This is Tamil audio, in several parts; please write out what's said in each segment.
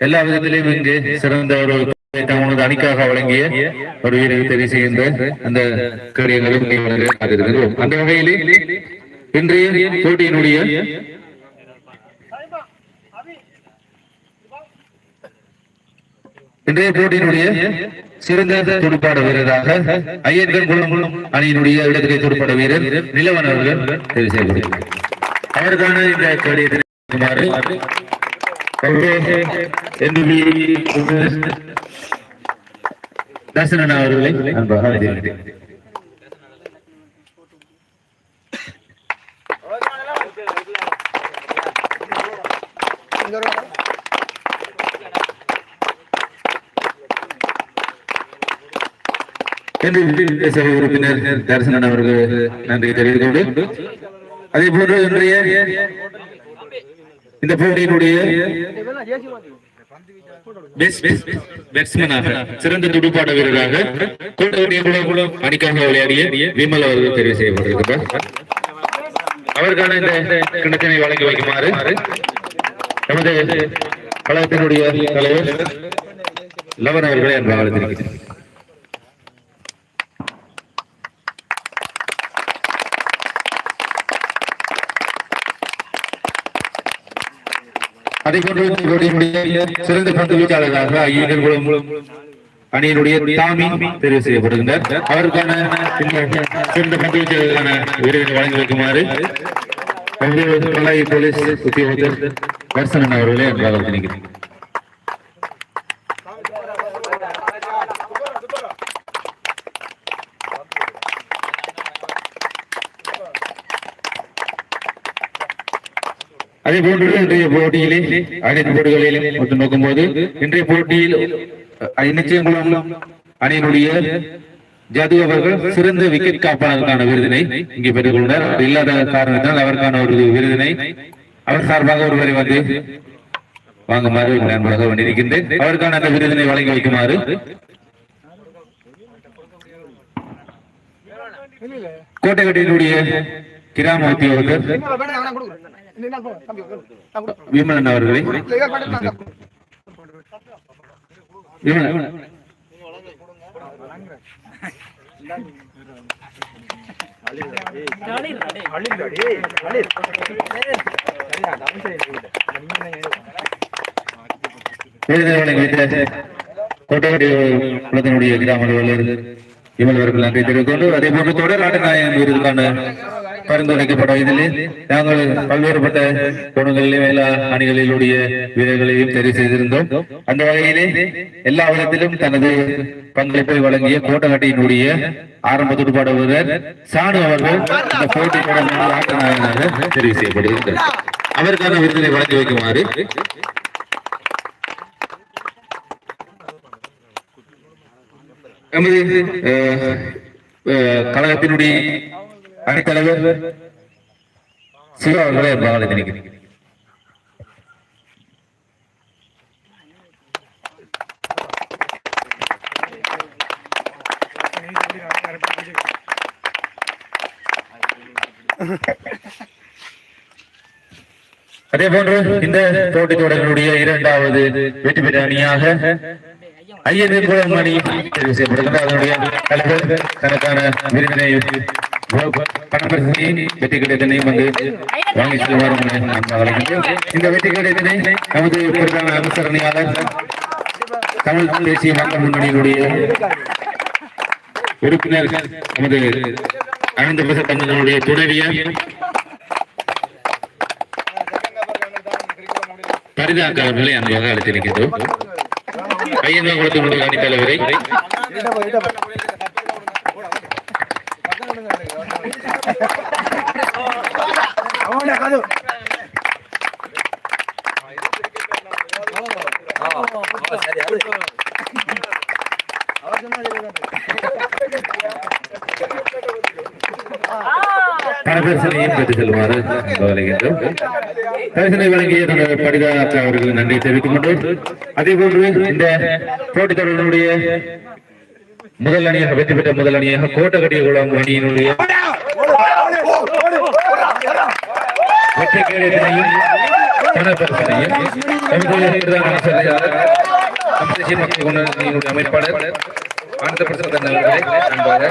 எல்லா விதத்திலையும் இங்கு சிறந்த ஒரு அணிக்காக வழங்கிய ஒரு வீரரை தெரிவு செய்கின்ற அந்த கடியங்களும் இருக்கிறோம் அந்த வகையிலே இன்றைய போட்டியினுடைய இன்றைய போட்டியினுடைய சிறந்த துடுப்பாட வீரராக ஐயன்கள் குளம் அணியினுடைய இடத்திலே துடுப்பாட வீரர் நிலவன் அவர்கள் தெரிவு செய்யப்படுகிறார் அவருக்கான இந்த கடிதத்தை குமார் அவர்களை அன்பாக சபை உறுப்பினர் தரிசனன் அவர்கள் நன்றி தெரிவித்துக் கொண்டு அதே போன்று இன்றைய இந்த போட்டியினுடைய பேட்ஸ்மேனாக சிறந்த துடுப்பாட்ட வீரராக கோட்டவட்டிய குளம் அணிக்காக விளையாடிய விமல் அவர்கள் தெரிவு செய்யப்பட்டிருக்கிறார். அவருக்கான இந்த கிணத்தினை வழங்கி வைக்குமாறு நமது கழகத்தினுடைய தலைவர் லவன் அவர்களை அன்பாக அழைத்திருக்கிறேன் சிறந்த பந்து வீச்சாளராக ஐயர் குளம் அணியினுடைய தாமி தெரிவு செய்யப்படுகின்றார். அவருக்கான சிறந்த பந்து வீச்சாளருக்கான விருதினை வழங்கி வைக்குமாறு பல்லாயி போலீஸ் உத்தியோகத்தர் தர்சனன் அவர்களே என்றால் நினைக்கிறேன் அதே போன்று இன்றைய போட்டியிலே அனைத்து போட்டிகளிலும் ஒத்து நோக்கும்போது இன்றைய போட்டியில் அஹ், நிச்சயங்குளம் அணியினுடைய ஜது அவர்கள் சிறந்த விக்கெட் காப்பாளருக்கான விருதினை இங்கே பெற்றுக் கொண்டார். இல்லாத காரணத்தினால் அவருக்கான ஒரு விருதினை அவர் சார்பாக ஒருவரை வந்து வாங்குமாறு நண்பராக வேண்டியிருக்கின்றேன். அவருக்கான அந்த விருதினை வழங்கி வைக்குமாறு. கோட்டைக்கட்டியினுடைய கிராம உத்தியோகத்தர் விமலன் அவர்களை. விமலன் விருதினை கிராம அலுவலர் விமல் நன்றி தெரிவித்துக் கொண்டு அதே போன்று தொடர் ஆட்ட நாயகம் இருக்கான பரிந்துரைக்கப்பட்ட இதிலே நாங்கள் பல்வேறுபட்ட கோணங்களிலும் எல்லா அணிகளிலுடைய வீரர்களையும் தெரிவு செய்திருந்தோம். அந்த வகையிலே எல்லா விதத்திலும் தனது பங்களிப்பை வழங்கிய கோட்டகட்டையினுடைய ஆரம்ப துடுப்பாட வீரர் சானு அவர்கள் இந்த போட்டி தொடர்ந்து ஆட்ட தெரிவு செய்யப்படுகிறார் அவருக்கான விருதினை வழங்கி வைக்குமாறு. எமது கழகத்தினுடைய அணித்தலைவர் சிவா அவர்களே அன்பாக நினைக்கிறேன் அதே போன்று இந்த போட்டித் தொடர்களுடைய இரண்டாவது வெற்றி பெற்ற அணியாக ஐயன் குளம் அணி தெரிவு செய்யப்படுகிறது அதனுடைய தலைவர் தனக்கான விருதினை வெற்றி கிடைத்தனையும் வந்து வாங்கி செல்வார் இந்த வெற்றி கிடைத்தனை நமது அனுசரணையாளர் தமிழ் தேசிய மக்கள் முன்னணியினுடைய உறுப்பினர் நமது அனந்த பிரசாத் தங்களுடைய துணைவியார் பரிதாக்க அன்பாக அழைத்திருக்கின்றோம் ஐயன் குளத்தினுடைய அணித் தலைவரை பணப்பரிசனையும் பெற்றுச் செல்லுமாறு அழைக்கின்றோம் பரிசனை வழங்கிய நமது பரிதாக்க அவர்கள் நன்றி தெரிவித்துக் கொண்டு அதே போன்று இந்த போட்டித் தொடரினுடைய முதல் அணியாக வெற்றி பெற்ற முதல் அணியாக கோட்டகட்டிய குளம் அணியினுடைய வெற்றி கேடயத்தினையும் பணப்பரிசனையும் மக்கள் கொண்டனுடைய அமைப்பாளர் ஆனந்த பிரசன்ன அவர்களை அன்பாக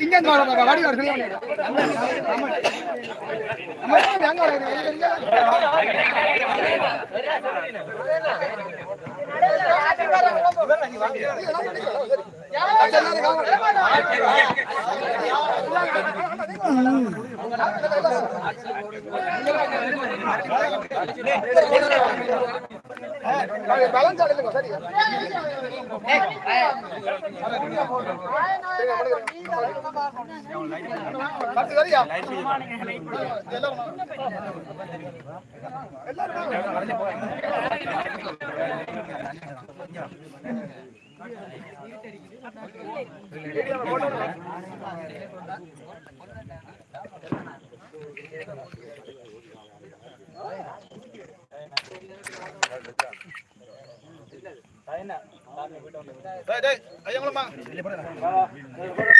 இங்க விளையாடு கேட்டோம் பரிசனை வழங்கி எல்லாரும் ஆனந்த பிரசன்ன அவர்களுக்கு நன்றி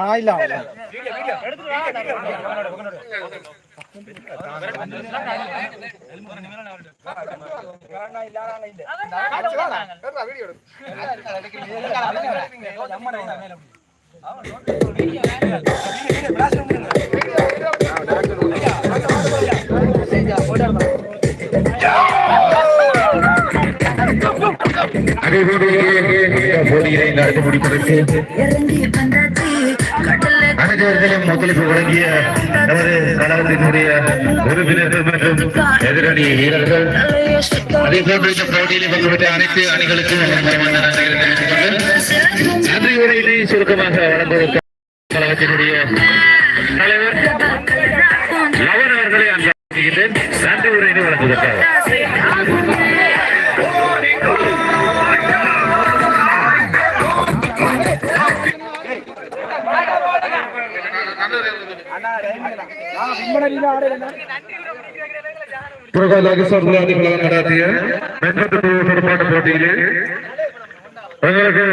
கொண்டு இல்ல. லைன் அடிக்க வச்சிருக்காங்க அதேபோல இந்த போட்டியினை முடிப்பதற்கு இறங்கி வந்தாச்சு ஒத்துழைப்பு வழங்கிய நமது கழகத்தினுடைய உறுப்பினர்கள் மற்றும் எதிரணி வீரர்கள் அதே போன்று இந்த போட்டியில் பங்கு பெற்ற அனைத்து அணிகளுக்கும் நன்றி உரையினை சுருக்கமாக வழங்குவதற்கு கழகத்தினுடைய தலைவர் லவன் அவர்களை அன்பாகிறேன் நன்றி உரையினை வழங்குவதற்காக. நடாத்திய மென்பத்து துடுப்பாட்ட போட்டியிலே எங்களுக்கு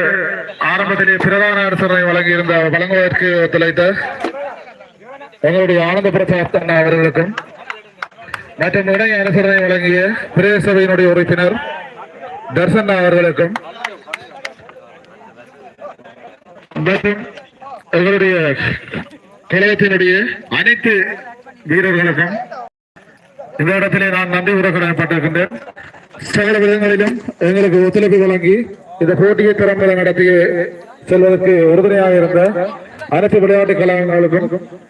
ஆரம்பத்திலே பிரதான அரசரை வழங்கியிருந்த வழங்குவதற்கு ஒத்துழைத்த எங்களுடைய ஆனந்த பிரசாத் அண்ணா அவர்களுக்கும் மற்றும் இணை அரசரை வழங்கிய பிரதேச சபையினுடைய உறுப்பினர் தர்சன் அவர்களுக்கும் மற்றும் எங்களுடைய கழகத்தினுடைய அனைத்து வீரர்களுக்கும் இந்த இடத்திலே நான் நன்றி உரைக்கடமைப்பட்டிருக்கின்றேன் சகல விதங்களிலும் எங்களுக்கு ஒத்துழைப்பு வழங்கி இந்த போட்டியை திறம்பட நடத்தி செல்வதற்கு உறுதுணையாக இருந்த அனைத்து விளையாட்டு கழகங்களுக்கும்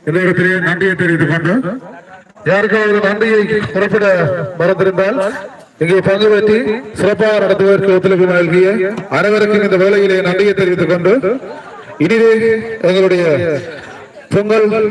இந்த இடத்திலே நன்றியை தெரிவித்துக் கொண்டு யாருக்காவது நன்றியை குறிப்பிட மறந்திருந்தால் இங்கே பங்கு பெற்றி சிறப்பாக நடத்துவதற்கு ஒத்துழைப்பு நல்கிய அனைவருக்கும் இந்த வேலையிலே நன்றியை தெரிவித்துக் கொண்டு இனிதே எங்களுடைய பொங்கல்